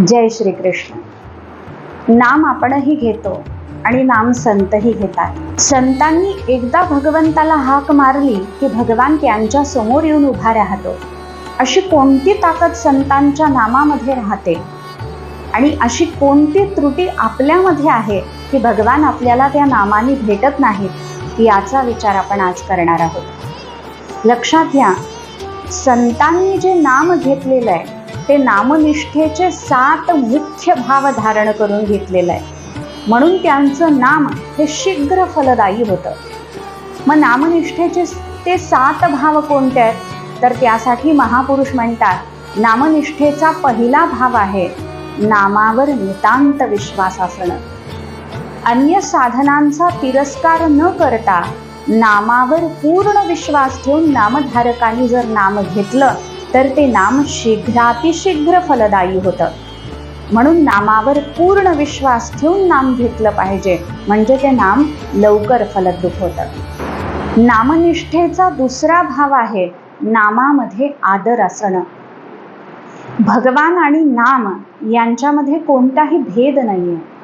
जय श्रीकृष्ण. नाम आपणही घेतो आणि नाम संतही घेतात. संतांनी एकदा भगवंताला हाक मारली की भगवान त्यांच्यासमोर येऊन उभा राहतो. अशी कोणती ताकद संतांच्या नामामध्ये राहते? आणि अशी कोणती त्रुटी आपल्यामध्ये आहे की भगवान आपल्याला त्या नामाने भेटत नाहीत? याचा विचार आपण आज करणार आहोत. लक्षात घ्या संतांनी जे नाम घेतलेलं आहे ते नामनिष्ठेचे सात मुख्य भाव धारण करून घेतलेलं आहे. म्हणून त्यांचं नाम हे शीघ्र फलदायी होतं. मग नामनिष्ठेचे ते सात भाव कोणते आहेत? तर त्यासाठी महापुरुष म्हणतात नामनिष्ठेचा पहिला भाव आहे नामावर नितांत विश्वास असणं. अन्य साधनांचा तिरस्कार न करता नामावर पूर्ण विश्वास ठेवून नामधारकांनी जर नाम घेतलं तर ते नाम शीघ्रातिशीघ्र फलदायी होतं. म्हणून नामावर पूर्ण विश्वास ठेवून नाम घेतलं पाहिजे. म्हणजे ते नाम लवकर फलद्रूप होतं. नामनिष्ठेचा दुसरा भाव आहे नामामध्ये आदर असणं. भगवान आणि नाम यांच्यामध्ये कोणताही भेद नाही आहे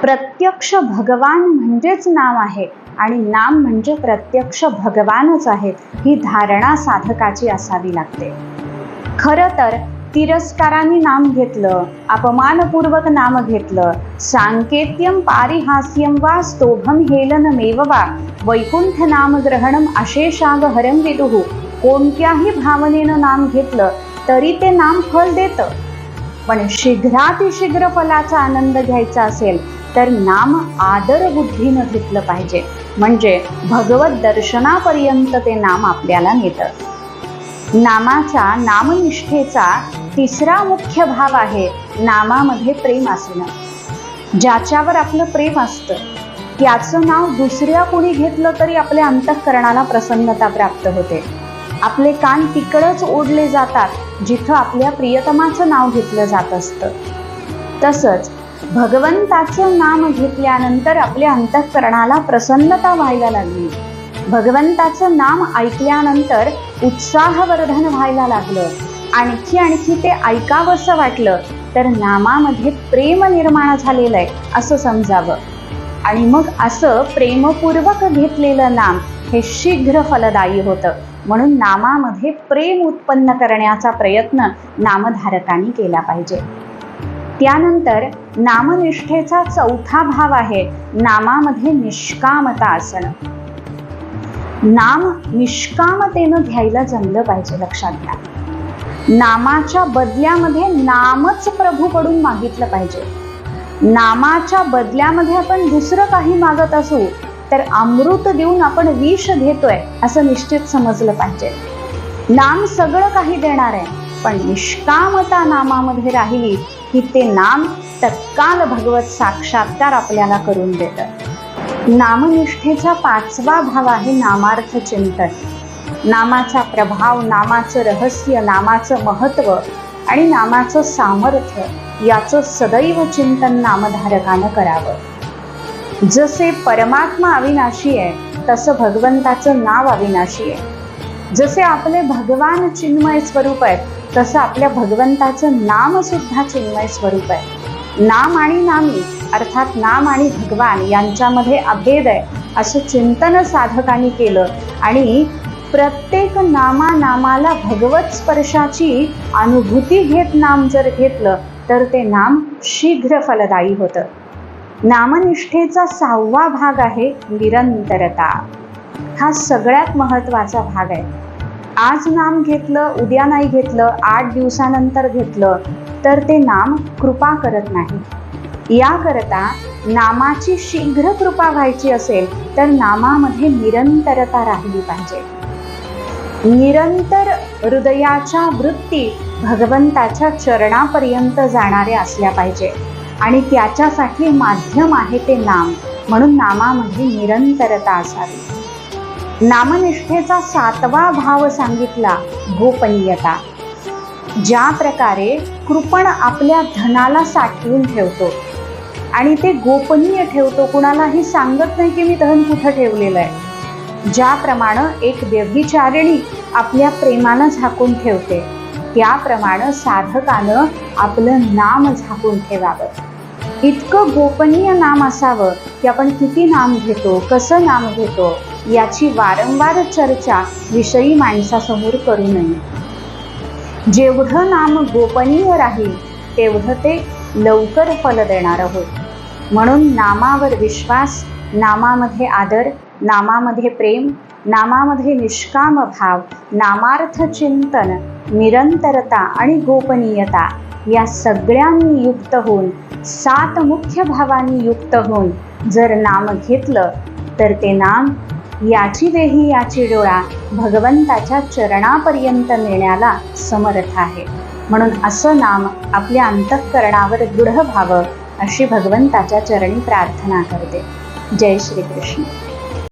प्रत्यक्ष भगवान म्हणजेच नाम आहे. आणि नाम म्हणजे प्रत्यक्ष भगवानच आहेत ही धारणा साधकाची असावी लागते. खरं तर तिरस्काराने नाम घेतलं अपमानपूर्वक नाम घेतलं सांकेत्यम पारिहास्यम वा स्तोभम हेलनमेव वा वैकुंठ नामग्रहणम अशेषाग हरम विदुः कोणत्याही भावनेनं नाम घेतलं तरी ते नाम फल देतं. पण शीघ्रातिशीघ्र फलाचा आनंद घ्यायचा असेल तर नाम आदर बुद्धीनं घेतलं पाहिजे. म्हणजे भगवत दर्शनापर्यंत ते नाम आपल्याला नेतं. नामाचा नामनिष्ठेचा तिसरा मुख्य भाव आहे नामामध्ये प्रेम असणं. ज्याच्यावर आपलं प्रेम असतं त्याचं नाव दुसऱ्या कोणी घेतलं तरी आपल्या अंतःकरणाला प्रसन्नता प्राप्त होते. आपले कान तिकडंच ओढले जातात जिथं आपल्या प्रियतमाचं नाव घेतलं जात असतं. तसंच भगवंताचं नाम घेतल्यानंतर आपल्या अंतःकरणाला प्रसन्नता व्हायला लागली. भगवंताचं नाम ऐकल्यानंतर उत्साहवर्धन व्हायला लागलं. आणखी आणखी ते ऐकावंसं वाटलं तर नामामध्ये प्रेम निर्माण झालेलं आहे असं समजावं. आणि मग असं प्रेमपूर्वक घेतलेलं नाम हे शीघ्र फलदायी होतं. म्हणून नामामध्ये प्रेम उत्पन्न करण्याचा प्रयत्न नामधारकांनी केला पाहिजे. त्यानंतर नामनिष्ठेचा चौथा भाव आहे नामामध्ये निष्कामता असणं. नाम निष्कामतेनं घ्यायला जमलं पाहिजे लक्षात घ्या. नामाच्या बदल्यामध्ये नामच प्रभूकडून मागितलं पाहिजे. नामाच्या बदल्यामध्ये आपण दुसरं काही मागत असू तर अमृत देऊन आपण विष घेतोय असं निश्चित समजलं पाहिजे. नाम सगळं काही देणार आहे. पण निष्कामता नामामध्ये राहिली की ते नाम तत्काल भगवत साक्षात्कार आपल्याला करून देतं. नामनिष्ठेचा पाचवा भाव आहे नामार्थ चिंतन. नामाचा प्रभाव नामाचं रहस्य नामाचं महत्त्व आणि नामाचं सामर्थ्य याचं सदैव चिंतन नामधारकानं करावं. जसे परमात्मा अविनाशी आहे तसं भगवंताचं नाव अविनाशी आहे. जसे आपले भगवान चिन्मय स्वरूप आहेत तसं आपल्या भगवंताचं नाम सुद्धा चिन्मय स्वरूप आहे. नाम आणि नामी अर्थात नाम आणि भगवान यांच्यामध्ये अभेद आहे असं चिंतन साधकांनी केलं. आणि प्रत्येक नामा नामाला भगवत स्पर्शाची अनुभूती घेत नाम जर घेतलं तर ते नाम शीघ्र फलदायी होतं. नामनिष्ठेचा सहावा भाग आहे निरंतरता. हा सगळ्यात महत्त्वाचा भाग आहे. आज नाम घेतलं उद्या नाही घेतलं आठ दिवसानंतर घेतलं तर ते नाम कृपा करत नाही. याकरता नामाची शीघ्र कृपा व्हायची असेल तर नामामध्ये निरंतरता राहिली पाहिजे. निरंतर हृदयाच्या वृत्ती भगवंताच्या चरणापर्यंत जाणाऱ्या असल्या पाहिजे. आणि त्याच्यासाठी माध्यम आहे ते नाम. म्हणून नामामध्ये निरंतरता असावी. नामनिष्ठेचा सातवा भाव सांगितला गोपनीयता. ज्या प्रकारे कृपण आपल्या धनाला साठवून ठेवतो आणि ते गोपनीय ठेवतो कुणालाही सांगत नाही की मी धन कुठं ठेवलेलं आहे. ज्याप्रमाणे एक व्यभिचारिणी आपल्या प्रेमानं झाकून ठेवते त्याप्रमाणे साधकानं आपलं नाम झाकून ठेवावं. इतकं गोपनीय नाम असावं की आपण किती नाम घेतो कसं नाम घेतो याची वारंवार चर्चा विषयी माणसासमोर करू नये. जेवढं नाम गोपनीय राहील तेवढं ते लवकर फल देणारं होत म्हणून नामावर विश्वास नामामध्ये आदर नामामध्ये प्रेम नामामध्ये निष्काम भाव नामार्थ चिंतन निरंतरता आणि गोपनीयता या सगळ्यांनी युक्त होऊन सात मुख्य भावांनी युक्त होऊन जर नाम घेतलं तर ते नाम याची देही याची डोळा भगवंताच्या चरणापर्यंत नेण्याला समर्थ आहे. म्हणून असं नाम आपल्या अंतःकरणावर दृढ व्हावं अशी भगवंताच्या चरणी प्रार्थना करते. जय श्री कृष्ण